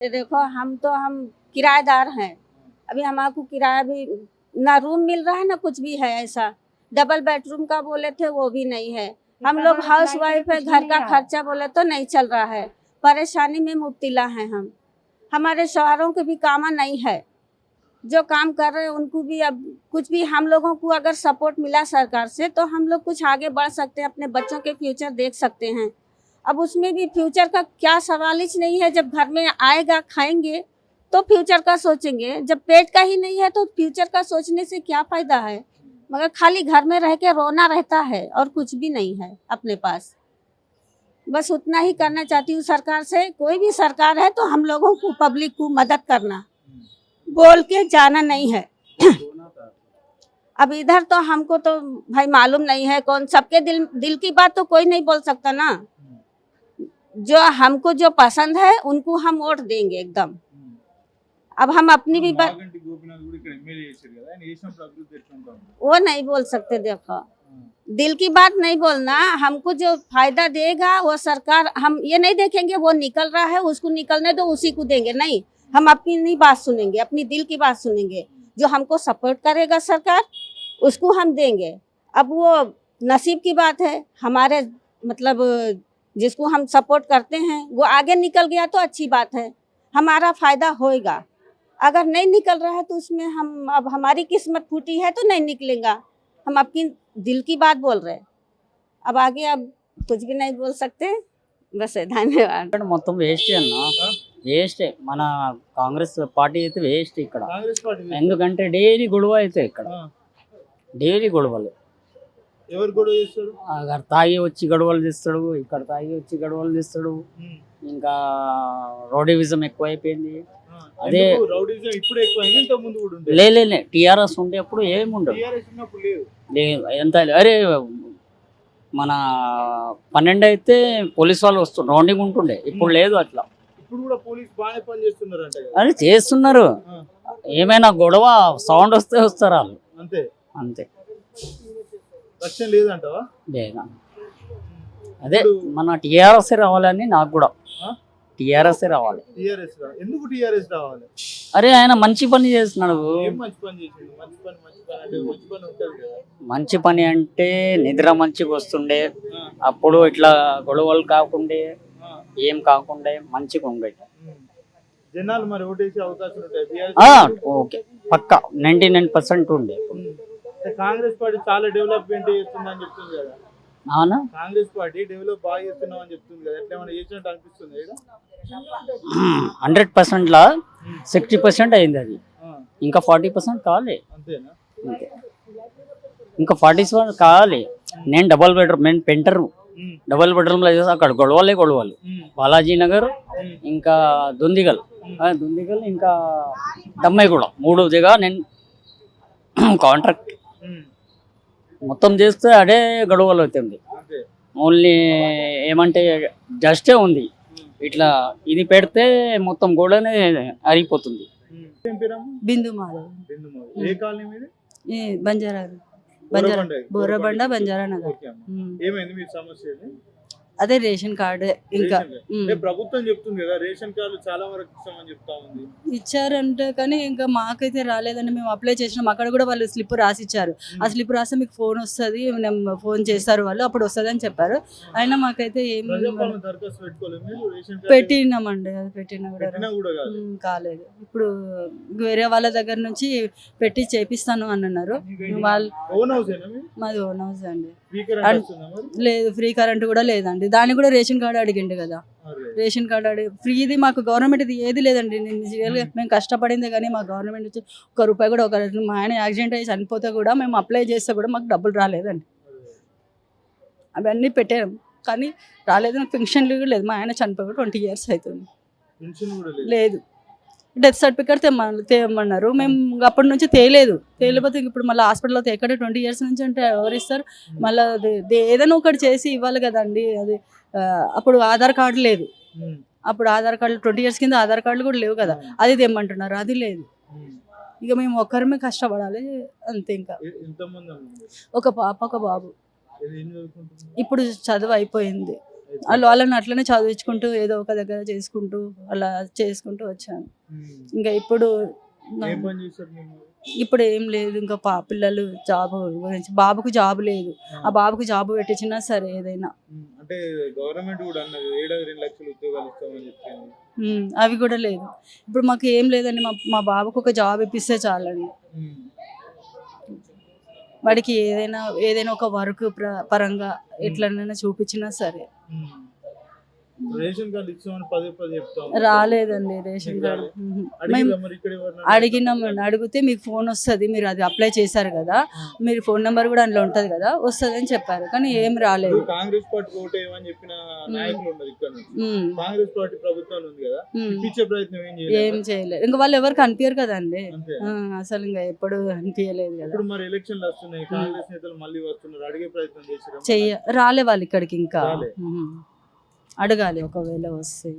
ये देखो हम तो हम किराएदार हैं। अभी हमारे को किराया भी ना रूम मिल रहा है ना कुछ भी है ऐसा। डबल बेडरूम का बोले थे वो भी नहीं है। हम लोग हाउस वाइफ है घर का खर्चा बोले तो नहीं चल रहा है। परेशानी में मुब्तला हैं हम। हमारे शहरों के भी कामा नहीं है। जो काम कर रहे हैं उनको भी अब कुछ भी हम लोगों को अगर सपोर्ट मिला सरकार से तो हम लोग कुछ आगे बढ़ सकते हैं अपने बच्चों के फ्यूचर देख सकते हैं। अब उसमें भी फ्यूचर का क्या सवाल ही नहीं है जब घर में आएगा, खाएँगे तो फ्यूचर का सोचेंगे। जब पेट का ही नहीं है तो फ्यूचर का सोचने से क्या फ़ायदा है? मगर खाली घर में रह के रोना रहता है और कुछ भी नहीं है अपने पास। बस उतना ही करना चाहती हूँ सरकार से। कोई भी सरकार है तो हम लोगों को पब्लिक को मदद करना। बोल के जाना नहीं है। अब इधर तो हमको तो भाई मालूम नहीं है कौन। सबके दिल दिल की बात तो कोई नहीं बोल सकता ना। जो हमको जो पसंद है उनको हम वोट देंगे एकदम। अब हम अपनी भी बात वो नहीं बोल सकते देखो। दिल की बात नहीं बोलना हमको जो फ़ायदा देगा वो सरकार हम ये नहीं देखेंगे वो निकल रहा है उसको निकलने दो उसी को देंगे। नहीं हम अपनी नहीं बात सुनेंगे अपनी दिल की बात सुनेंगे। जो हमको सपोर्ट करेगा सरकार उसको हम देंगे। अब वो नसीब की बात है हमारे मतलब जिसको हम सपोर्ट करते हैं वो आगे निकल गया तो अच्छी बात है हमारा फायदा होएगा अगर नहीं निकल रहा है तो उसमें हम अब हमारी किस्मत फूटी है तो नहीं निकलेगा हम अपनी दिल की बात बोल रहे हैं अब आगे अब कुछ भी नहीं बोल सकते बस धन्यवाद ఇక్కడ మొత్తం వేస్ట్ అన్న వేస్ట్ మన కాంగ్రెస్ పార్టీ అయితే వేస్ట్ ఇక్కడ కాంగ్రెస్ పార్టీ ఎందుకంటే డైలీ గొడవ అయితే ఇక్కడ ఆ, డైలీ గొడవలు ఎవరు కూడా చేస్తారు అక్కడ తాగి వచ్చి గొడవలు తీస్తాడు ఇక్కడ తాగి వచ్చి గొడవలు తీస్తాడు ఇంకా రోడివిజం ఎక్కువైపోయింది. అదే- రౌడీజం ఇప్పుడు ఎక్కువ అయింది ఇంత ముందు కూడా ఉంది లే లే, లే టీఆర్ఎస్ ఉండేప్పుడు టీఆర్ఎస్ ఉన్నప్పుడు లేదు ఎంత అరే మన పన్నెండు అయితే పోలీస్ వాళ్ళు వస్తుండ్రు రౌండింగ్ ఉంటుండే. ఇప్పుడు లేదు అట్లా. ఇప్పుడు కూడా పోలీస్ బాగానే పని చేస్తున్నారు అంట కదా. అది చేస్తున్నారు. ఏమైనా గొడవ సౌండ్ వస్తే వస్తారు వాళ్ళు. అంతే. అంతే. రక్షణ లేదంటావా? లేదా? అదే మన టీఆర్ఎస్ రావాలని నాకు కూడా? టీఆర్ఎస్ రావాలి. టీఆర్ఎస్ ఎందుకు టీఆర్ఎస్ రావాలి? అరే ఆయన మంచి పని చేస్తున్నాడు. మంచి పని అంటే నిద్ర మంచిగా వస్తుండే. అప్పుడు ఇట్లా గొడవలు కాకుండే ఏం కాకుండే మంచిగా ఉండే. జనాలు మరి ఓటేసే అవకాశం ఓకే. పక్క. నైంటీ నైన్ పర్సెంట్ ఉండే. కాంగ్రెస్ పార్టీ చాలా డెవలప్మెంట్ చేస్తుందని చెప్తుంది కదా. అవునా? కాంగ్రెస్ పార్టీ డెవలప్ బాగా చేస్తున్నాం అని చెప్తుంది కదా. ఎట్లా ఏమైనా చేసినట్టు అనిపిస్తుంది హండ్రెడ్ పర్సెంట్లో సిక్స్టీ పర్సెంట్ అయింది అది. ఇంకా ఫార్టీ పర్సెంట్ కావాలి. అంతేనా? ఇంకా ఫార్టీ కావాలి. నేను డబల్ బెడ్రూమ్ నేను పెంటర్. డబల్ బెడ్రూమ్లో చేసి అక్కడ గొడవలే గొడవలు. బాలాజీ నగర్ ఇంకా దుందిగల్. దుందిగల్ ఇంకా దమ్మాయిగూడ మూడు దిగా నేను కాంట్రాక్ట్ మొత్తం చేస్తే అదే గొడవలు అవుతుంది. ఓన్లీ ఏమంటే జస్టే ఉంది. ఇట్లా ఇది పెడితే మొత్తం గోడనే అరిగిపోతుంది. బిందు మాధవ్ బంజారా బంజారా బోరబండ. బోరబండ బంజారా నగర్. ఏమైంది మీ సమస్య ఏది? అదే రేషన్ కార్డు ఇంకా. ప్రభుత్వం చెప్తుంది కదా రేషన్ కార్డు చాలా వరకు ఇస్తామని చెప్తా ఉంది. ఇచ్చారంటే కానీ ఇంకా మాకైతే రాలేదండి మేము అప్లై చేసినాం. అక్కడ కూడా వాళ్ళు స్లిప్ రాసి ఇచ్చారు ఆ స్లిప్ రాస్తే మీకు ఫోన్ వస్తుంది ఫోన్ చేస్తారు వాళ్ళు అప్పుడు వస్తుంది అని చెప్పారు. అయినా మాకైతే ఏం పెట్టినామండి. అది పెట్టినా కూడా కాలేదు. ఇప్పుడు వేరే వాళ్ళ దగ్గర నుంచి పెట్టి చేపిస్తాను అని అన్నారు. వాళ్ళు మాది ఓన్ హౌస్ అండి. లేదు ఫ్రీ కరెంట్ కూడా లేదండి. దాన్ని కూడా రేషన్ కార్డు అడిగిండు కదా. రేషన్ కార్డు అడిగి ఫ్రీది మాకు గవర్నమెంట్ ఇది ఏది లేదండి. రియల్గా మేము కష్టపడిందే కానీ మా గవర్నమెంట్ నుంచి ఒక రూపాయి కూడా ఒక మా ఆయన యాక్సిడెంట్ అయ్యి చనిపోతే కూడా మేము అప్లై చేస్తే కూడా మాకు డబ్బులు రాలేదండి. అవన్నీ పెట్టాము. కానీ రాలేదు నాకు పెన్షన్లు కూడా లేదు. మా ఆయన చనిపోయి ట్వంటీ ఇయర్స్ అవుతుంది. లేదు. Death certificate తెమ్మన్నారు. తేమన్నారు మేము అప్పటి నుంచి తేలేదు. తేలిపోతే ఇప్పుడు మళ్ళీ హాస్పిటల్లో ఎక్కడ ట్వంటీ ఇయర్స్ నుంచి అంటే ఎవరు ఇస్తారు? మళ్ళీ ఏదైనా ఒకటి చేసి ఇవ్వాలి కదండి. అది అప్పుడు ఆధార్ కార్డు లేదు. అప్పుడు ఆధార్ కార్డు ట్వంటీ ఇయర్స్ కింద ఆధార్ కార్డులు కూడా లేవు కదా. అది తెమ్మంటున్నారు. అది లేదు. ఇక మేము ఒక్కరమే కష్టపడాలి. అంతే ఇంకా? ఒక పాప ఒక బాబు. ఇప్పుడు చదువు అయిపోయింది. వాళ్ళు వాళ్ళని అట్లనే చదివించుకుంటూ ఏదో ఒక దగ్గర చేసుకుంటూ అలా చేసుకుంటూ వచ్చాను. ఇంకా ఇప్పుడు ఇప్పుడు ఏం లేదు ఇంకా పా పిల్లలు జాబ్ గురించి బాబుకు జాబ్ లేదు. ఆ బాబుకు జాబ్ పెట్టించినా సరే ఏదైనా. అంటే గవర్నమెంట్ కూడా అన్నది ఏడాది రెండు లక్షల ఉద్యోగాలు ఇస్తామని చెప్పింది. ఉమ్, అవి కూడా లేదు. ఇప్పుడు మాకు ఏం లేదండి మా మా బాబుకు ఒక జాబ్ ఇప్పిస్తే చాలండి. వాడికి ఏదైనా ఏదైనా ఒక వర్క్ పరంగా ఎట్లనైనా చూపించినా సరే. రేషన్ కార్డు ఇస్తామని పదే పదే చెప్తాం రాలేదండి రేషన్ కార్డు. మేము? అడిగినామండి అడిగితే మీకు ఫోన్ వస్తుంది మీరు అది అప్లై చేశారు కదా మీరు ఫోన్ నెంబర్ కూడా అందులో ఉంటుంది కదా వస్తుంది అని చెప్పారు. కానీ ఏం రాలేదు. కాంగ్రెస్ పార్టీ చెప్పిన నాయకులు ఉన్నారు ఇక్కడ నుంచి. ఉమ్, కాంగ్రెస్ పార్టీ ప్రభుత్వం ఉంది కదా ఉమ్. ఇప్పించే ప్రయత్నం ఏం ఏం చేయలేదు. ఇంకా వాళ్ళు ఎవరు కనిపించరు కదండి. అసలు ఇంకా ఎప్పుడు అనిపించలేదు కదా. ఇప్పుడు మరి ఎలక్షన్లు వస్తున్నాయి కాంగ్రెస్ నేతలు మళ్ళీ వస్తున్నారు అడిగే ప్రయత్నం చేసారు చెయ్య రాలే వాళ్ళు ఇక్కడికి ఇంకా. అడగాలి ఒకవేళ వస్తే.